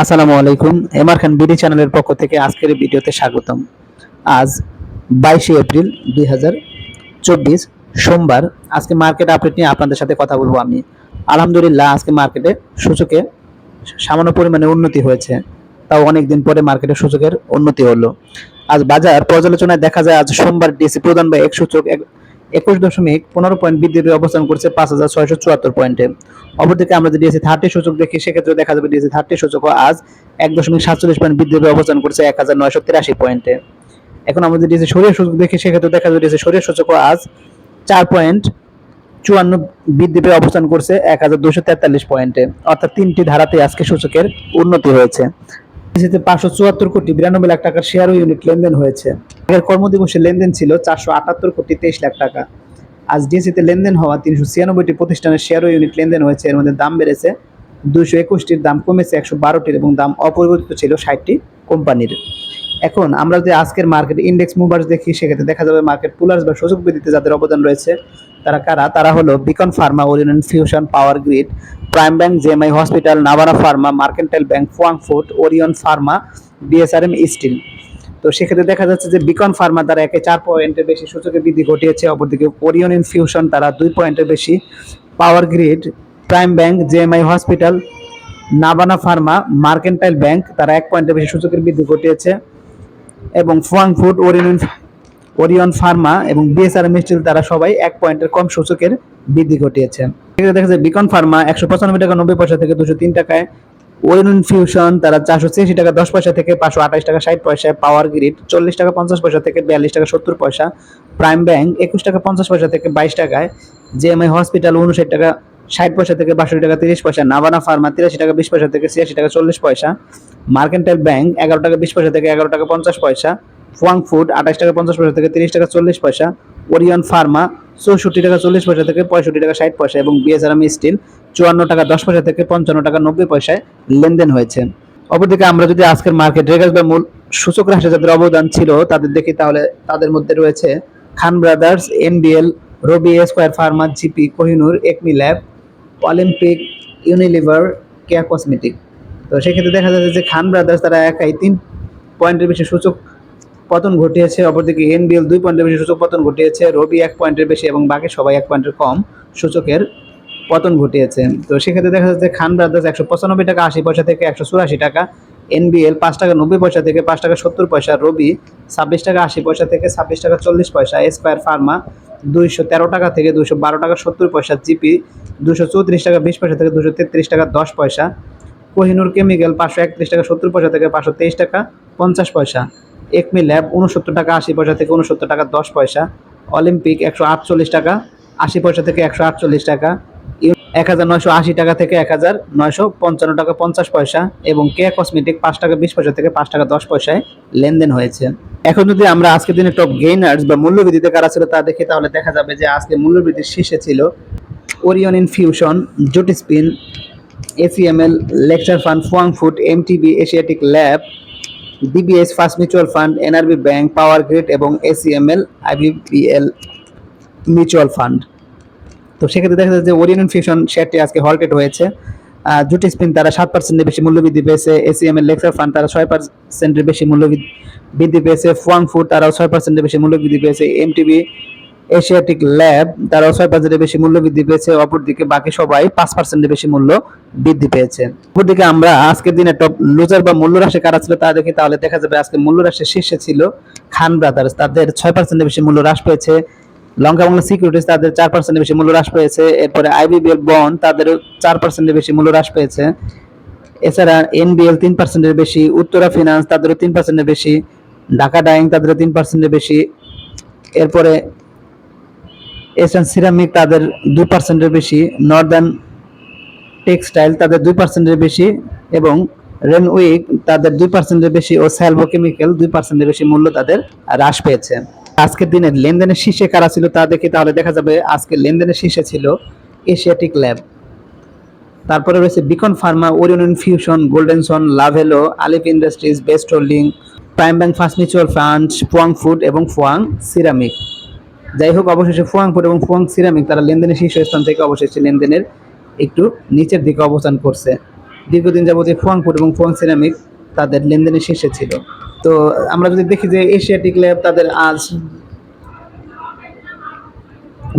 আসসালামু আলাইকুম এমআর খান বিডি চ্যানেলের পক্ষ থেকে আজকের ভিডিওতে স্বাগতম। আজ বাইশে এপ্রিল দুই হাজার চব্বিশ, সোমবার। আজকে মার্কেট আপডেট নিয়ে আপনাদের সাথে কথা বলব আমি। আলহামদুলিল্লাহ, আজকে মার্কেটে সূচকে সামান্য পরিমাণে উন্নতি হয়েছে। তাও অনেক দিন পরে মার্কেটের সূচকের উন্নতি হলো। আজ বাজার পর্যালোচনায় দেখা যায়, আজ সোমবার ডিসি প্রধান বা এক সূচক একুশ দশমিক পনেরো পয়েন্ট বৃদ্ধির অবস্থান করছে পাঁচ হাজার ছয়শো চুয়াত্তর পয়েন্টে অপরদিকে আমরা যদি ডিএসি থার্টি সূচক দেখি, সেক্ষেত্রে দেখা যাবে ডিএসি থার্টি সূচক আজ এক দশমিক সাতচল্লিশ পয়েন্ট বৃদ্ধির অবস্থান করছে এক হাজার নয়শো তিরাশি পয়েন্টে এখন আমরা যদি ডিএসি সরিয়ে সূচক দেখি, সেক্ষেত্রে দেখা যাবে ডিএসি সরিয়ে সূচক আজ চার পয়েন্ট চুয়ান্ন বৃদ্ধি পেয়ে অবস্থান করছে এক হাজার দুশো তেতাল্লিশ পয়েন্টে অর্থাৎ তিনটি ধারাতে আজকে সূচকের উন্নতি হয়েছে। ডিএসিতে পাঁচশো চুয়াত্তর কোটি, বিরানব্বই লাখ টাকার শেয়ার ও ইউনিট লেনদেন হয়েছে। আগের কর্মদিবসে লেনদেন ছিল চারশো আটাত্তর কোটি তেইশ লাখ টাকা। আজ ডিএসিতে লেনদেন হওয়া তিনশো ছিয়ানব্বইটি প্রতিষ্ঠানের শেয়ার ও ইউনিট লেনদেন হয়েছে। এর মধ্যে দাম বেড়েছে দুইশো একুশটির, দাম কমেছে একশো বারোটির এবং দাম অপরিবর্তিত ছিল ষাটটি কোম্পানির। এখন আমরা যদি আজকের মার্কেট ইন্ডেক্স মুভার্স দেখি, সেক্ষেত্রে দেখা যাবে মার্কেট পুলার্স বা সুযোগ বৃদ্ধিতে যাদের অবদান রয়েছে তারা কারা? তারা হলো Beacon Pharma Orion Fusion Power Grid Prime Bank JMI Hospital Navana Pharma Mercantile Bank Fuwang Food Orion Pharma BSRM Steel তো সেক্ষেত্রে দেখা যাচ্ছে যে বিকন ফার্মা তারা একে চার পয়েন্টের বেশি সূচকে বৃদ্ধি ঘটিয়েছে, অপরদিকে ওরিয়ন ইনফিউশন তারা দুই পয়েন্টের বেশি power grid prime bank JMI hospital Nabana pharma mercantile bank তারা এক পয়েন্টের বেশি সূচকের বৃদ্ধি ঘটিয়েছে। এবং Fuwang food Orion Orion pharma এবং বিএসআর স্টিল তারা সবাই এক পয়েন্টের কম সূচকের বৃদ্ধি ঘটিয়েছে। এখানে দেখা যায় বিকন ফার্মা একশো পঁচানব্বই টাকা নব্বই পয়সা থেকে দুশো তিন টাকায়। ওরিয়ন ফিউশন তারা চারশো ছিয়াশি টাকা দশ পয়সা থেকে পাঁচশো আঠাশ টাকা ষাট পয়সায় পাওয়ার গ্রিড চল্লিশ টাকা পঞ্চাশ পয়সা থেকে বিয়াল্লিশ টাকা সত্তর পয়সা। প্রাইম ব্যাংক একুশ টাকা পঞ্চাশ পয়সা থেকে বাইশ টাকায়। জেএমআই হসপিটাল উনষাট টাকা ষাট পয়সা থেকে বাষট্টি টাকা তিরিশ পয়সা। নাবানা ফার্মা তিরাশি টাকা বিশ পয়সা থেকে ছিয়াশি টাকা চল্লিশ পয়সা। মার্কেন্টাইল ব্যাংক এগারো টাকা বিশ পয়সা থেকে এগারো টাকা পঞ্চাশ পয়সা। ফুয়াং ফুড আঠাশ টাকা পঞ্চাশ পয়সা থেকে তিরিশ টাকা চল্লিশ পয়সা। ওরিয়ন ফার্মা চৌষট্টি টাকা চল্লিশ পয়সা থেকে পঁয়ষট্টি টাকা ষাট পয়সা এবং বিএসআরএম স্টিল চুয়ান্ন টাকা দশ পয়সা থেকে পঞ্চান্ন টাকা নব্বই পয়সায় লেনদেন হয়েছে। অপরদিকে আমরা যদি আজকের মার্কেট রেগাস বা মূল সূচক রাশি যাদের অবদান ছিল, তাদের দেখি তাহলে তাদের মধ্যে রয়েছে Khan Brothers NBL Robi Square Pharma GP Kohinoor Acme Lab Olympic Unilever Keya cosmetic তো সেক্ষেত্রে দেখা যাচ্ছে যে খান ব্রাদার্স তারা একাই তিন পয়েন্টের বেশি সূচক পতন ঘটিয়েছে, অপরদিকে এনবিএল দুই পয়েন্টের বেশি সূচক পতন ঘটিয়েছে রবি এক পয়েন্টের বেশি এবং বাকি সবাই এক পয়েন্টের কম সূচকের পতন ঘটিয়েছে। তো সেক্ষেত্রে দেখা যাচ্ছে খান ব্রাদার্স একশো পঁচানব্বই টাকা, আশি পয়সা থেকে একশো চুরাশি টাকা এনবিএল পাঁচ টাকা নব্বই পয়সা থেকে পাঁচ টাকা সত্তর পয়সা রবি ছাব্বিশ টাকা, আশি পয়সা থেকে ছাব্বিশ টাকা চল্লিশ পয়সা এসপায়ার ফার্মা দুইশো তেরো টাকা থেকে দুশো বারো টাকা সত্তর পয়সা জিপি দুশো চৌত্রিশ টাকা বিশ পয়সা থেকে দুশো তেত্রিশ টাকা দশ পয়সা, কোহিনুর কেমিক্যাল পাঁচশো একত্রিশ টাকা সত্তর পয়সা থেকে পাঁচশো তেইশ টাকা পঞ্চাশ পয়সা। একমি ল্যাব উনসত্তর টাকা, আশি পয়সা থেকে উনসত্তর টাকা, দশ পয়সা। অলিম্পিক একশো আটচল্লিশ টাকা, আশি পয়সা থেকে একশো আটচল্লিশ টাকা। এক হাজার নয়শো আশি টাকা থেকে এক হাজার নয়শো পঞ্চান্ন টাকা, পঞ্চাশ পয়সা। এবং কে কসমেটিক, পাঁচ টাকা, বিশ পয়সা থেকে পাঁচ টাকা, দশ পয়সায় লেনদেন হয়েছে। এখন যদি আমরা আজকের দিনে টপ গেইনার্স বা মূল্যবৃদ্ধিতে কারা ছিল তা দেখি, তাহলে দেখা যাবে যে আজকে মূল্যবৃদ্ধির শীর্ষে ছিল ওরিয়ন ইনফিউশন জুটি spin ACML lecture fund Fuwang food MTB Asiatic lab DBS first mutual fund NRB bank power grid এবং এসিএমএল আইবিপিএল মিউচুয়াল ফান্ড তো সেক্ষেত্রে দেখা যাচ্ছে যে ওরিয়ন ফিউশন শেয়ারটি আজকে হল্টেড হয়েছে। জুটি স্পিন তারা সাত পার্সেন্টের বেশি মূল্য বৃদ্ধি পেয়েছে এসিএমএল লেক্সার ফান্ড তারা ছয় পার্সেন্টের বেশি মূল্য বৃদ্ধি পেয়েছে। ফুয়াং ফুড তারাও ছয় পার্সেন্টের বেশি মূল্য বৃদ্ধি পেয়েছে এমটিবি এশিয়াটিক ল্যাব তারাও ছয় পার্সেন্টের বেশি মূল্য বৃদ্ধি পেয়েছে, অপরদিকে বাকি সবাই পাঁচ পার্সেন্টের বেশি মূল্য বৃদ্ধি পেয়েছে। অপরদিকে আমরা আজকের দিনে টপ লুজার বা মূল্য রাশি কারা ছিল তা দেখি, তাহলে দেখা যাবে আজকে মূল্য রাশির শীর্ষে ছিল খান ব্রাদার্স তাদের ছয় পার্সেন্টের বেশি মূল্য হ্রাস পেয়েছে। লঙ্কা বাংলা সিকিউরিটিজ তাদের চার পার্সেন্টের বেশি মূল্য হ্রাস পেয়েছে। এরপরে আইবিবিএল বন্ড তাদের চার পার্সেন্টের বেশি মূল্য হ্রাস পেয়েছে। এছাড়া এনবিএল তিন পার্সেন্টের বেশি, উত্তরা ফিনান্স তাদেরও তিন পার্সেন্টের বেশি, ঢাকা ডাইং তাদেরও তিন পার্সেন্টের বেশি। এরপরে এশিয়ান সিরামিক তাদের দুই পার্সেন্টের বেশি নর্দার্ন টেক্সটাইল তাদের দুই পার্সেন্টের বেশি এবং রেনউইক তাদের দুই পার্সেন্টের বেশি ও স্যালভো কেমিক্যাল দুই পার্সেন্টের বেশি মূল্য তাদের হ্রাস পেয়েছে। আজকের দিনে লেনদেনের শীর্ষে কারা ছিল তা দেখে তাহলে দেখা যাবে আজকে লেনদেনের শীর্ষে ছিল এশিয়াটিক ল্যাব তারপরে রয়েছে Beacon Pharma Orion Fusion Golden Son Lovello Alif Industries Best Holding Prime Bank First Mutual Fund Fuwang Food এবং ফুয়াং সিরামিক যাই হোক, অবশেষে ফুয়াংপুর এবং ফুয়াং সিরামিক, তারা লেনদেনের শীর্ষস্থান থেকে অবশেষে লেনদেনের একটু নিচের দিকে অবস্থান করছে। দীর্ঘদিন যাবত এই ফোয়াং এবং ফুয়াং সিরামিক তাদের লেনদেনের শীর্ষে ছিল। তো আমরা যদি দেখি যে এশিয়াটিক ল্যাব তাদের আজ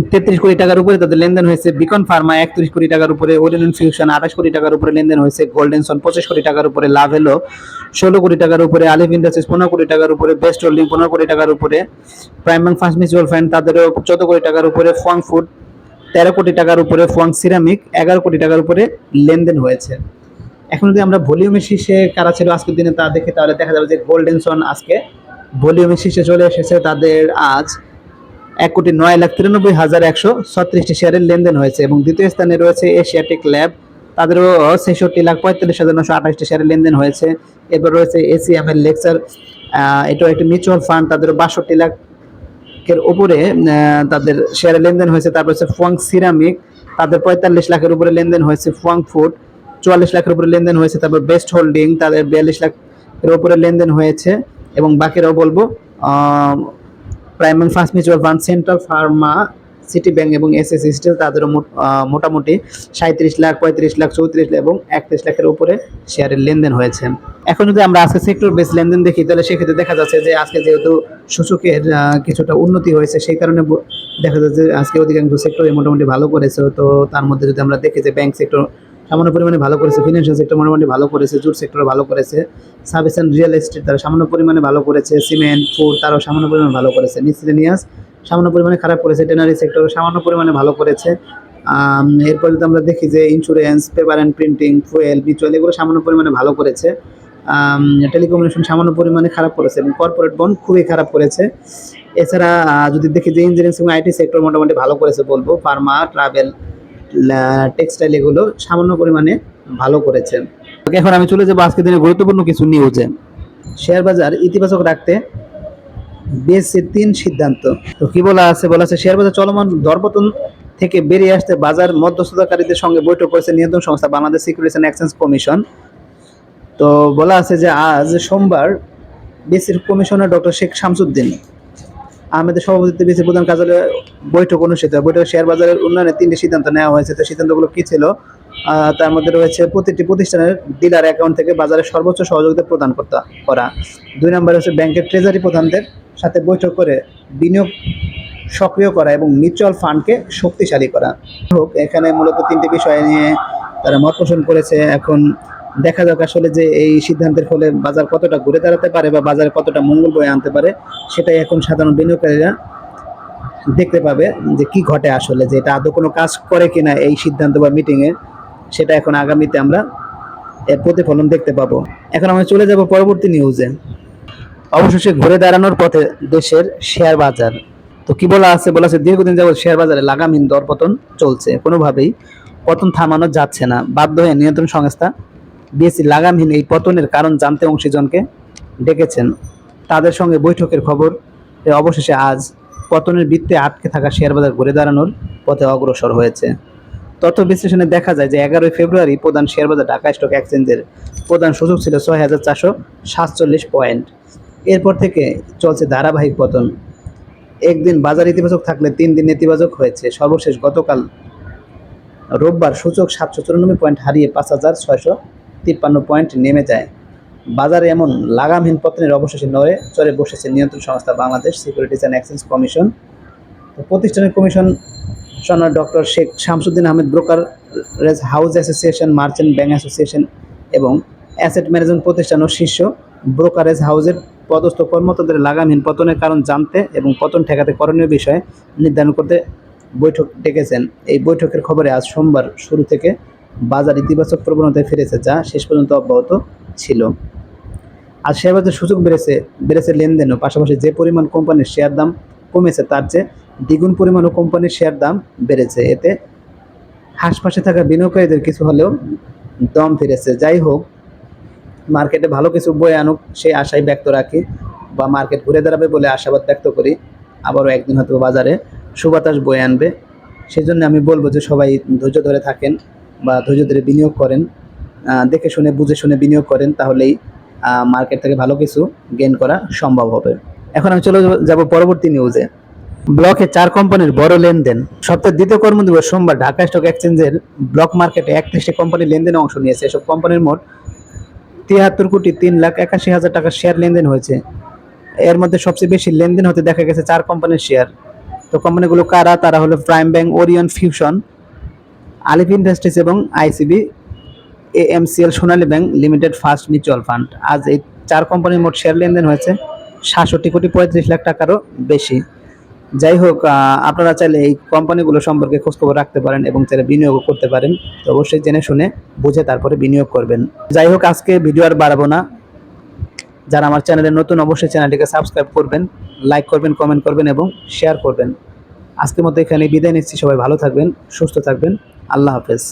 তেত্রিশ কোটি টাকার উপরে তাদের লেনদেন হয়েছে বিকন ফার্মা একত্রিশ কোটি টাকার উপরে ওরিয়ন ফিউশন আঠাশ কোটি টাকার উপরে লেনদেন হয়েছে গোল্ডেন সন পঁচিশ কোটি টাকার উপরে লাভ এলো ষোলো কোটি টাকার উপরে আলিফ ইন্ডাস্ট্রিজ পনেরো কোটি টাকার উপরে বেস্ট হোল্ডিং পনেরো কোটি টাকার উপরে Prime Bank First Mutual Fund তাদেরও চোদ্দ কোটি টাকার উপরে ফোয়াং ফুড তেরো কোটি টাকার উপরে ফোয়াং সিরামিক এগারো কোটি টাকার উপরে লেনদেন হয়েছে এখন যদি আমরা ভলিউমের শীর্ষে কারা ছিল আজকের দিনে তা দেখে তাহলে দেখা যাবে যে গোল্ডেন সন আজকে ভলিউমের শীর্ষে চলে এসেছে তাদের আজ এক কোটি নয় লাখ তিরানব্বই হাজার একশো ছত্রিশটি শেয়ারের লেনদেন হয়েছে এবং দ্বিতীয় স্থানে রয়েছে এশিয়াটিক ল্যাব। তাদেরও ছেষট্টি লাখ পঁয়তাল্লিশ হাজার নশো আঠাশটি শেয়ারের লেনদেন হয়েছে। এরপর রয়েছে এসিএম এর লেকচার। এটাও একটি মিউচুয়াল ফান্ড তাদেরও বাষট্টি লাখের উপরে তাদের শেয়ারের লেনদেন হয়েছে। তারপর হচ্ছে ফুয়াং সিরামিক, তাদের পঁয়তাল্লিশ লাখের উপরে লেনদেন হয়েছে ফুয়াং ফুড, চুয়াল্লিশ লাখের উপরে লেনদেন হয়েছে। তারপর বেস্ট হোল্ডিং, তাদের বিয়াল্লিশ লাখের উপরে লেনদেন হয়েছে। এবং বাকিরাও বলব Prime Bank First Mutual Fund Central Pharma City Bank এবং এস এস স্টিল তাদেরও মোট- মোটামুটি সাঁত্রিশ লাখ, পঁয়ত্রিশ লাখ, চৌত্রিশ লাখ এবং একত্রিশ লাখের উপরে শেয়ারের লেনদেন হয়েছে। এখন যদি আমরা আজকে সেক্টর বেস লেনদেন দেখি, তাহলে সেক্ষেত্রে দেখা যাচ্ছে যে আজকে যেহেতু সূচকের কিছুটা উন্নতি হয়েছে, সেই কারণে দেখা যাচ্ছে আজকে অধিকাংশ সেক্টরে মোটামুটি ভালো করেছে। তো তার মধ্যে যদি আমরা দেখি যে ব্যাংক সেক্টর সামান্য পরিমাণে ভালো করেছে ফিনান্সিয়াল সেক্টর মোটামুটি ভালো করেছে, জুট সেক্টর ভালো করেছে সার্ভিস অ্যান্ড রিয়েল এস্টেট তারা সামান্য পরিমাণে ভালো করেছে সিমেন্ট ফুড তারাও সামান্য পরিমাণে ভালো করেছে মিসলিনিয়াস সামান্য পরিমাণে খারাপ করেছে, টেনারি সেক্টর সামান্য পরিমাণে ভালো করেছে এরপর যদি আমরা দেখি যে insurance paper and printing fuel mutual এগুলো সামান্য পরিমাণে ভালো করেছে টেলিকমিউনিকেশন সামান্য পরিমাণে খারাপ করেছে এবং কর্পোরেট বন্ড খুবই খারাপ করেছে, এছাড়া যদি দেখি যে ইঞ্জিনিয়ারিং এবং আইটি সেক্টর মোটামুটি ভালো করেছে বলব ফার্মা ট্রাভেল টেক্সটাইল এগুলো সামান্য পরিমাণে ভালো করেছে এখন আমি চলে যাব আজকের দিনে গুরুত্বপূর্ণ কিছু নিউজে শেয়ার বাজার ইতিবাচক রাখতে বিএসসির তিন সিদ্ধান্ত। তো কি বলা আছে? বলা আছে শেয়ার বাজার চলমান দরপতন থেকে বেরিয়ে আসতে বাজার মধ্যস্থতাকারীদের সঙ্গে বৈঠক করেছে নিয়ন্ত্রণ সংস্থা Bangladesh Securities and Exchange Commission তো বলা আছে যে আজ সোমবার বিসির কমিশনার ডক্টর শেখ শামসুদ্দিন আহমেদের সভাপতিত্বে বিসির প্রধান কার্যালয়ে বৈঠক অনুষ্ঠিত হয়। বৈঠকে শেয়ার বাজারের উন্নয়নে তিনটি সিদ্ধান্ত নেওয়া হয়েছে। তো সিদ্ধান্তগুলো কী ছিল? তার মধ্যে রয়েছে প্রতিটি প্রতিষ্ঠানের ডিলার অ্যাকাউন্ট থেকে বাজারে সর্বোচ্চ সহযোগিতা প্রদান করতে, করা। দুই নম্বরে হচ্ছে ব্যাংকের ট্রেজারি প্রধানদের সাথে বৈঠক করে বিনিয়োগ সক্রিয় করা এবং মিউচুয়াল ফান্ডকে শক্তিশালী করা। হোক, এখানে মূলত তিনটি বিষয় নিয়ে তারা মত পোষণ করেছে। এখন দেখা যাক আসলে যে এই সিদ্ধান্তের ফলে বাজার কতটা ঘুরে দাঁড়াতে পারে বা বাজারে কতটা মঙ্গল বয়ে আনতে পারে, সেটাই এখন সাধারণ বিনিয়োগকারীরা দেখতে পাবে যে কি ঘটে আসলে, যে এটা আদৌ কোনো কাজ করে কিনা এই সিদ্ধান্ত বা মিটিংয়ে সেটা এখন আগামীতে আমরা এর প্রতিফলন দেখতে পাবো। এখন আমরা চলে যাব পরবর্তী নিউজে অবশেষে ঘুরে দাঁড়ানোর পথে দেশের শেয়ার বাজার। তো কি বলা আছে? বলা আছে, দীর্ঘদিন যাবত শেয়ার বাজারে লাগামহীন দরপতন চলছে। কোনোভাবেই পতন থামানো যাচ্ছে না। বাধ্য হয়ে নিয়ন্ত্রণ সংস্থা বিএসসি লাগামহীন এই পতনের কারণ জানতে অংশীজনকে ডেকেছেন। তাদের সঙ্গে বৈঠকের খবর অবশেষে আজ পতনের বৃত্তে আটকে থাকা শেয়ার বাজার ঘুরে দাঁড়ানোর পথে অগ্রসর হয়েছে। তথ্য বিশ্লেষণে দেখা যায় যে এগারোই ফেব্রুয়ারি প্রধান শেয়ার বাজার ঢাকা স্টক এক্সচেঞ্জের প্রধান সূচক ছিল ছয় হাজার চারশো সাতচল্লিশ পয়েন্ট। এরপর থেকে চলছে ধারাবাহিক পতন। একদিন বাজার ইতিবাচক থাকলে তিন দিন নেতিবাচক হয়েছে। সর্বশেষ গতকাল রোববার সূচক সাতশো চুরানব্বই পয়েন্ট হারিয়ে পাঁচ হাজার ছয়শো তিপ্পান্ন পয়েন্ট নেমে যায়। বাজারে এমন লাগামহীন পতনের অবশেষে নড়ে, চড়ে বসেছে নিয়ন্ত্রণ সংস্থা Bangladesh Securities and Exchange Commission প্রতিষ্ঠানের commission সনার doctor Sheikh Shamsuddin Ahmed brokerage house association, merchant bank association এবং অ্যাসেট ম্যানেজমেন্ট প্রতিষ্ঠান ও শীর্ষ ব্রোকারেজ হাউসের পদস্থ কর্মকর্তাদের লাগামহীন পতনের কারণ জানতে এবং পতন ঠেকাতে করণীয় বিষয়ে নির্ধারণ করতে বৈঠক ডেকেছেন। এই বৈঠকের খবরে আজ সোমবার শুরু থেকে বাজার ইতিবাচক প্রবণতায় ফিরেছে যা শেষ পর্যন্ত অব্যাহত ছিল। আর শেয়ার বাজার সূচক বেড়েছে বেড়েছে লেনদেনও। পাশাপাশি যে পরিমাণ কোম্পানির শেয়ার দাম কমেছে, তার চেয়ে দ্বিগুণ পরিমাণও কোম্পানির শেয়ার দাম বেড়েছে। এতে হাসপাশে থাকা বিনিয়োগকারীদের কিছু হলেও দম ফিরেছে। যাই হোক, মার্কেটে ভালো কিছু বয়ে আনুক সেই আশাই ব্যক্ত রাখি বা মার্কেট ঘুরে দাঁড়াবে বলে আশাবাদ ব্যক্ত করি। আবারও একদিন হয়তো বাজারে সুবাতাস বয়ে আনবে। সেই জন্য আমি বলব যে সবাই ধৈর্য ধরে থাকেন। বা ধৈর্য ধরে বিনিয়োগ করেন দেখে শুনে, বুঝে শুনে বিনিয়োগ করেন, তাহলেই মার্কেট থেকে ভালো কিছু গেন করা সম্ভব হবে। এখন আমি চলে যাব পরবর্তী নিউজে ব্লকে চার কোম্পানির বড় লেনদেন। সপ্তাহের দ্বিতীয় কর্মদিবস সোমবার ঢাকা স্টক এক্সচেঞ্জের ব্লক মার্কেটে একত্রিশটি কোম্পানি লেনদেনে অংশ নিয়েছে। এসব কোম্পানির মোট তিয়াত্তর কোটি তিন লাখ একাশি হাজার টাকার শেয়ার লেনদেন হয়েছে। এর মধ্যে সবচেয়ে বেশি লেনদেন হতে দেখা গেছে চার কোম্পানির শেয়ার তো কোম্পানিগুলো কারা? তারা হলো Prime Bank Orion Fusion Alif Industries এবং ICB, AMCL, Sonali Bank Limited First Mutual Fund. আজ এই চার কোম্পানির মোট শেয়ার লেনদেন হয়েছে সাতষট্টি কোটি পঁয়ত্রিশ লাখ টাকারও বেশি। যাই হোক আপনারা চাইলে এই কোম্পানিগুলো সম্পর্কে খোঁজখবর রাখতে পারেন এবং চাইলে বিনিয়োগ করতে পারেন। তো অবশ্যই জেনে শুনে বুঝে তারপরে বিনিয়োগ করবেন। যাই হোক, আজকে ভিডিও আর বাড়াবো না। যারা আমার চ্যানেলে নতুন, অবশ্যই চ্যানেলটিকে সাবস্ক্রাইব করবেন, লাইক করবেন, কমেন্ট করবেন এবং শেয়ার করবেন। আজকের মতো এখানে বিদায় নিচ্ছি। সবাই ভালো থাকবেন, সুস্থ থাকবেন। আল্লাহ হাফেজ।